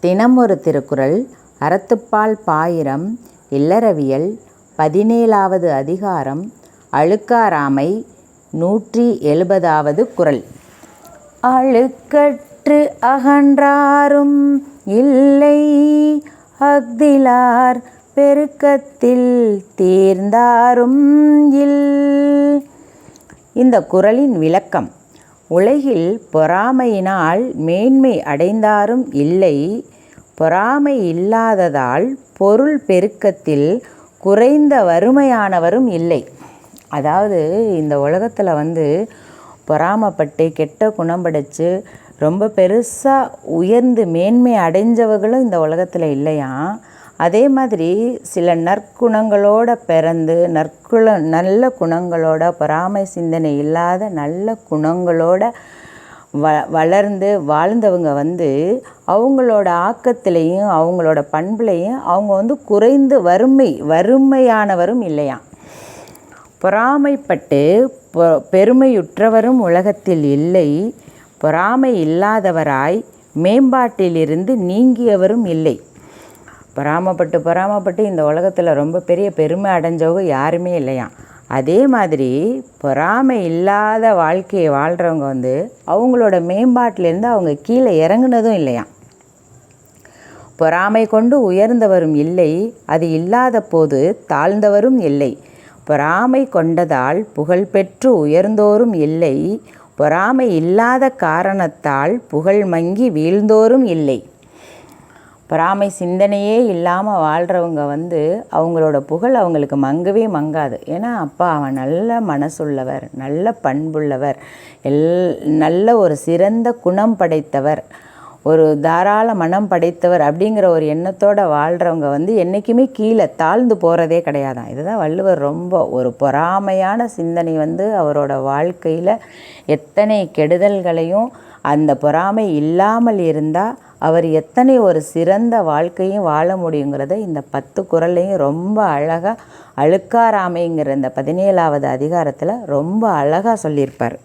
தினமொரு திருக்குறள் அறத்துப்பால் பாயிரம் இல்லறவியல் பதினேழாவது அதிகாரம் அழுக்காராமை நூற்றி எழுபதாவது குறள். அழுக்கற்று அகன்றாரும் இல்லை அஃதிலார் பெருக்கத்தில் தீர்ந்தாரும் இல். இந்த குறளின் விளக்கம் உலகில் பொறாமையினால் மேன்மை அடைந்தாரும் இல்லை. பொறாமை இல்லாததால் பொருள் பெருக்கத்தில் குறைந்த வறுமையானவரும் இல்லை. அதாவது இந்த உலகத்தில் வந்து பொறாமப்பட்டு கெட்ட குணம் படைச்சு ரொம்ப பெருசாக உயர்ந்து மேன்மை அடைஞ்சவர்களும் இந்த உலகத்தில் இல்லையாம். அதே மாதிரி சில நற்குணங்களோட பிறந்து நற்குல நல்ல குணங்களோட பொறாமை சிந்தனை இல்லாத நல்ல குணங்களோட வ வளர்ந்து வாழ்ந்தவங்க வந்து அவங்களோட ஆக்கத்திலையும் அவங்களோட பண்புலையும் அவங்க வந்து குறைந்து வறுமை வறுமையானவரும் இல்லையாம். பொறாமைப்பட்டு பொ பெருமையுற்றவரும் உலகத்தில் இல்லை. பொறாமை இல்லாதவராய் மேம்பாட்டிலிருந்து நீங்கியவரும் இல்லை. பொறாமப்பட்டு பொறாமப்பட்டு இந்த உலகத்தில் ரொம்ப பெரிய பெருமை அடைஞ்சவங்க யாருமே இல்லையாம் அதே மாதிரி பொறாமை இல்லாத வாழ்க்கையை வாழ்கிறவங்க வந்து அவங்களோட மேம்பாட்டிலேருந்து அவங்க கீழே இறங்குனதும் இல்லையாம் பொறாமை கொண்டு உயர்ந்தவரும் இல்லை அது இல்லாத போது தாழ்ந்தவரும் இல்லை. பொறாமை கொண்டதால் புகழ் பெற்று உயர்ந்தோரும் இல்லை. பொறாமை இல்லாத காரணத்தால் புகழ் மங்கி வீழ்ந்தோரும் இல்லை. பொறாமை சிந்தனையே இல்லாமல் வாழ்கிறவங்க வந்து அவங்களோட புகழ் அவங்களுக்கு மங்கவே மங்காது. ஏன்னா அப்பா அவன் நல்ல மனசுள்ளவர் நல்ல பண்புள்ளவர் எல் நல்ல ஒரு சிறந்த குணம் படைத்தவர் ஒரு தாராள மனம் படைத்தவர் அப்படிங்கிற ஒரு எண்ணத்தோடு வாழ்கிறவங்க வந்து என்றைக்குமே கீழே தாழ்ந்து போகிறதே கிடையாதான். இதுதான் வள்ளுவர் ரொம்ப ஒரு பொறாமையான சிந்தனை வந்து அவரோட வாழ்க்கையில் எத்தனை கெடுதல்களையும் அந்த பொறாமை இல்லாமல் இருந்தால் அவர் எத்தனை ஒரு சிறந்த வாழ்க்கையும் வாழ முடியுங்கிறத இந்த பத்து குறளையும் ரொம்ப அழகாக அழுக்காராமைங்கிற இந்த பதினேழாவது அதிகாரத்தில் ரொம்ப அழகாக சொல்லியிருப்பார்.